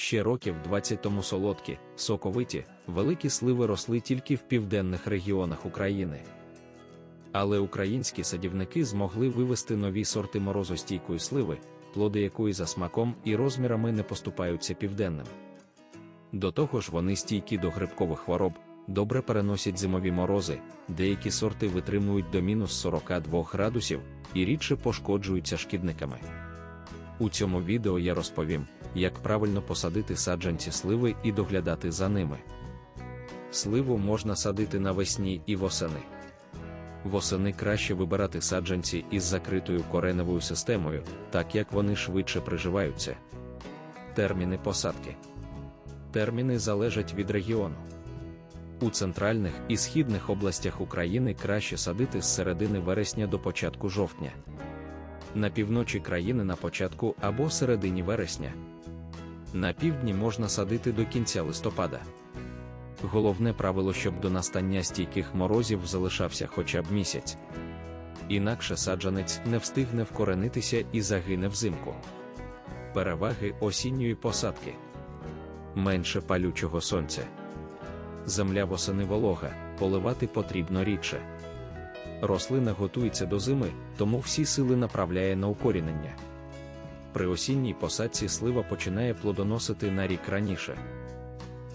Ще років 20 тому солодкі, соковиті, великі сливи росли тільки в південних регіонах України. Але українські садівники змогли вивести нові сорти морозостійкої сливи, плоди якої за смаком і розмірами не поступаються південним. До того ж, вони стійкі до грибкових хвороб, добре переносять зимові морози, деякі сорти витримують до мінус 42 градусів і рідше пошкоджуються шкідниками. У цьому відео я розповім, як правильно посадити саджанці сливи і доглядати за ними. Сливу можна садити навесні і восени. Восени краще вибирати саджанці із закритою кореневою системою, так як вони швидше приживаються. Терміни посадки. Терміни залежать від регіону. У центральних і східних областях України краще садити з середини вересня до початку жовтня. На півночі країни на початку або середині вересня. На півдні можна садити до кінця листопада. Головне правило, щоб до настання стійких морозів залишався хоча б місяць. Інакше саджанець не встигне вкоренитися і загине взимку. Переваги осінньої посадки менше палючого сонця. Земля восени волога, поливати потрібно рідше. Рослина готується до зими, тому всі сили направляє на укорінення. При осінній посадці слива починає плодоносити на рік раніше.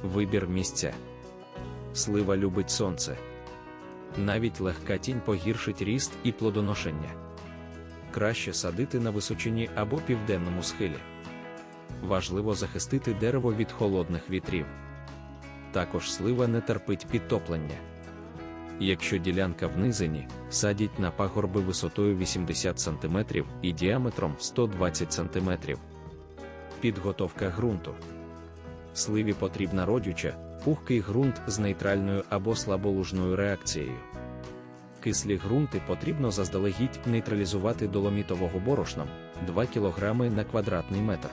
Вибір місця. Слива любить сонце. Навіть легка тінь погіршить ріст і плодоношення. Краще садити на височині або південному схилі. Важливо захистити дерево від холодних вітрів. Також слива не терпить підтоплення. Якщо ділянка в низині, садіть на пагорби висотою 80 см і діаметром 120 см. Підготовка ґрунту. Сливі потрібна родюча, пухкий ґрунт з нейтральною або слаболужною реакцією. Кислі ґрунти потрібно заздалегідь нейтралізувати доломітового борошном 2 кг на квадратний метр.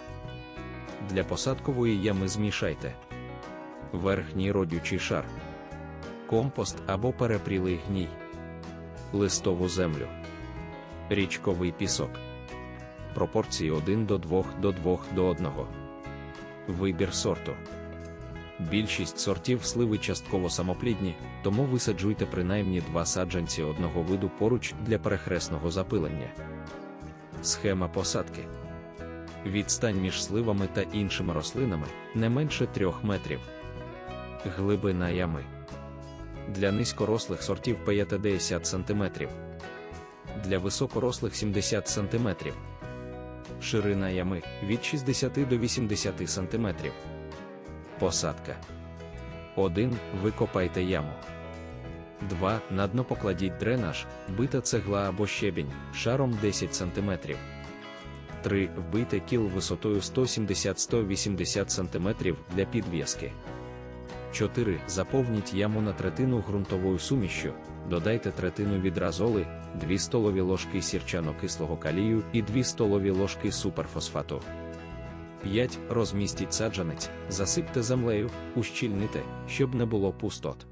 Для посадкової ями змішайте верхній родючий шар, компост або перепрілий гній, листову землю, річковий пісок. Пропорції 1 до 2 до 2 до 1. Вибір сорту. Більшість сортів сливи частково самоплідні, тому висаджуйте принаймні два саджанці одного виду поруч для перехресного запилення. Схема посадки. Відстань між сливами та іншими рослинами не менше 3 метрів. Глибина ями. Для низькорослих сортів 50 см. Для високорослих 70 см. Ширина ями від 60 до 80 см. Посадка. 1. Викопайте яму. 2. На дно покладіть дренаж, бита цегла або щебінь шаром 10 см. 3. Вбийте кіл висотою 170-180 см для підв'язки. 4. Заповніть яму на третину ґрунтовою сумішшю, додайте третину відразоли, 2 столові ложки сірчано-кислого калію і 2 столові ложки суперфосфату. 5. Розмістіть саджанець, засипте землею, ущільните, щоб не було пустот.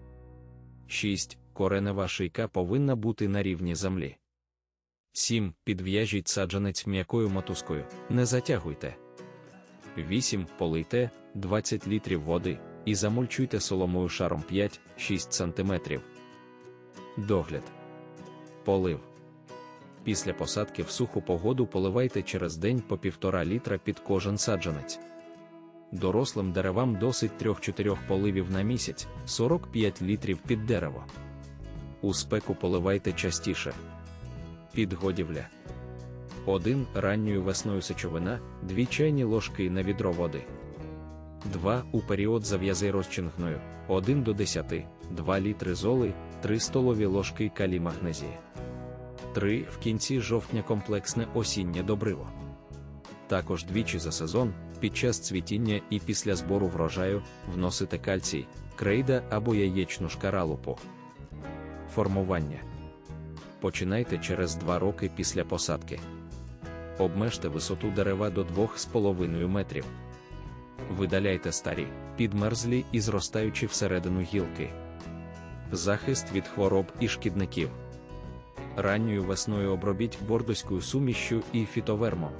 6. Коренева шийка повинна бути на рівні землі. 7. Підв'яжіть саджанець м'якою мотузкою, не затягуйте. 8. Полийте 20 літрів води і замульчуйте соломою шаром 5-6 см. Догляд. Полив. Після посадки в суху погоду поливайте через день по 1,5 літра під кожен саджанець. Дорослим деревам досить 3-4 поливів на місяць 45 літрів під дерево. У спеку поливайте частіше. Підгодівля. 1. Ранньою весною сечовина, 2 чайні ложки на відро води. 2. У період зав'язи розчингною 1 до 10, 2 літри золи, 3 столові ложки калій магнезії. 3. В кінці жовтня комплексне осіннє добриво. Також двічі за сезон, під час цвітіння і після збору врожаю, вносите кальцій, крейда або яєчну шкаралупу. Формування. Починайте через 2 роки після посадки. Обмежте висоту дерева до 2,5 метрів. Видаляйте старі, підмерзлі і зростаючі всередину гілки. Захист від хвороб і шкідників. Ранньою весною обробіть бордоською сумішшю і фітовермом.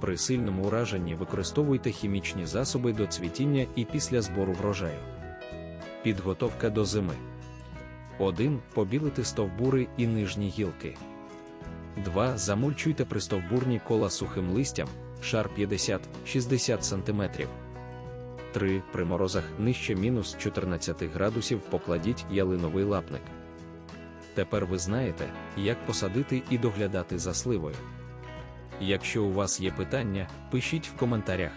При сильному ураженні використовуйте хімічні засоби до цвітіння і після збору врожаю. Підготовка до зими. 1. Побілити стовбури і нижні гілки. 2. Замульчуйте пристовбурні кола сухим листям, шар 50-60 см. 3. При морозах нижче мінус 14 градусів покладіть ялиновий лапник. Тепер ви знаєте, як посадити і доглядати за сливою. Якщо у вас є питання, пишіть в коментарях.